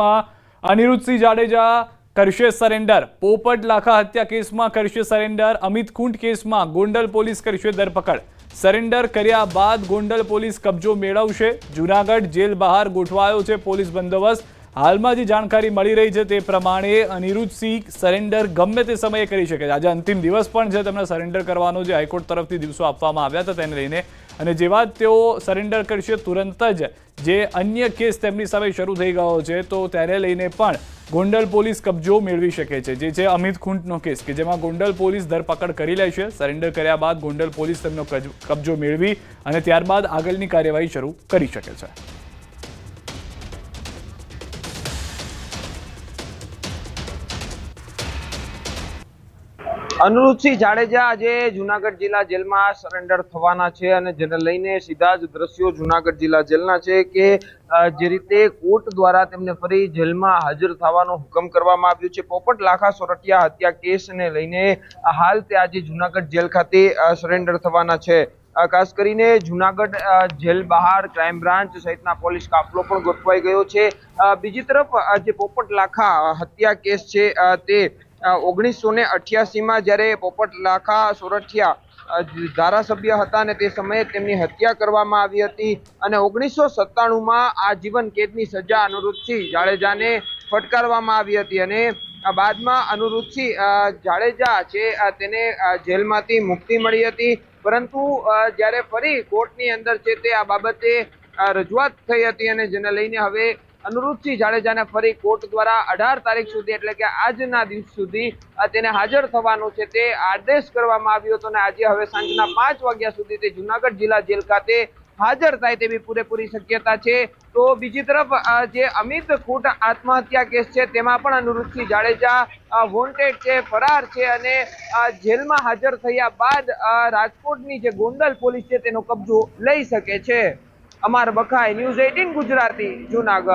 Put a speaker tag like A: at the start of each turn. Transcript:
A: વિસ્તારમાં અનિરુદ્ધસિંહ જાડેજા કરશે સરેન્ડર પોપટ લાખા હત્યા કેસમાં કરશે સરેન્ડર અમિત કુંટ કેસમાં ગોંડલ પોલીસ કરશે ધરપકડ. સરેન્ડર કર્યા બાદ ગોંડલ પોલીસ કબજો મેળવશે. જૂનાગઢ જેલ બહાર ગોઠવાયો છે પોલીસ બંદોબસ્ત. હાલમાં જે જાણકારી મળી રહી છે તે પ્રમાણે અનિરુદ્ધસિંહ સરેન્ડર ગમે તે સમયે કરી શકે છે. આજે અંતિમ દિવસ પણ છે તેમને સરેન્ડર કરવાનો. જે હાઈકોર્ટ તરફથી દિવસો આપવામાં આવ્યા હતા તેને લઈને. અને જેવા તેઓ સરેન્ડર કરશે, તુરંત જ જે અન્ય કેસ તેમની સામે શરૂ થઈ ગયો છે, તો તેને લઈને પણ ગોંડલ પોલીસ કબજો મેળવી શકે છે. જે છે અમિત ખૂંટનો કેસ, કે જેમાં ગોંડલ પોલીસ ધરપકડ કરી લેશે સરેન્ડર કર્યા બાદ ગોંડલ પોલીસ તેમનો કબજો મેળવી અને ત્યારબાદ આગળની કાર્યવાહી શરૂ કરી શકે છે.
B: અનિરુદ્ધસિંહ જાડેજા આજે જુનાગઢ જિલ્લા જેલમાં સરેન્ડર થવાના છે અને જેને લઈને સીધા જ દ્રશ્યો જુનાગઢ જિલ્લા જેલના છે કે જે રીતે કોર્ટ દ્વારા તેમને ફરી જેલમાં હાજર થવાનો હુકમ કરવામાં આવ્યો છે. પોપટ લાખા સોરઠિયા હત્યા કેસને લઈને હાલ તે આજે જુનાગઢ જેલ ખાતે સરેન્ડર થવાના છે. ખાસ કરીને જુનાગઢ જેલ બહાર ક્રાઇમ બ્રાન્ચ સહિતના પોલીસ કાફલો પણ ગોઠવાઈ ગયો છે. બીજી તરફ જે પોપટ લાખા હત્યા કેસ છે તે ઓગણીસો ને અઠ્યાસીમાં જ્યારે પોપટ લાખા સોરઠિયા ધારાસભ્ય હતા અને તે સમયે તેમની હત્યા કરવામાં આવી હતી અને ઓગણીસો સત્તાણુંમાં આજીવન કેદની સજા અનુરૂપસિંહ જાડેજાને ફટકારવામાં આવી હતી અને આ બાદમાં અનુરૂપસિંહ જાડેજા છે તેને જેલમાંથી મુક્તિ મળી હતી. પરંતુ જ્યારે ફરી કોર્ટની અંદર છે તે આ બાબતે રજૂઆત થઈ હતી અને જેને લઈને હવે અનુરૂપસિંહ જાડેજાને ફરી કોર્ટ દ્વારા અઢાર તારીખ સુધી, એટલે કે આજના દિવસ સુધી તેને હાજર થવાનું છે તે આદેશ કરવામાં આવ્યો હતો અને આજે હવે સાંજના પાંચ વાગ્યા સુધી તે જુનાગઢ જિલ્લા જેલ ખાતે હાજર થાય તેવી પૂરેપૂરી શક્યતા છે. તો બીજી તરફ જે અમિત ખૂટ આત્મહત્યા કેસ છે, તેમાં પણ અનુરૂપસિંહ જાડેજા વોન્ટેડ છે, ફરાર છે અને જેલમાં હાજર થયા બાદ રાજકોટની જે ગોંડલ પોલીસ છે તેનો કબજો લઈ શકે છે. Amar Bakhai, news eighteen Gujarati, Junagadh.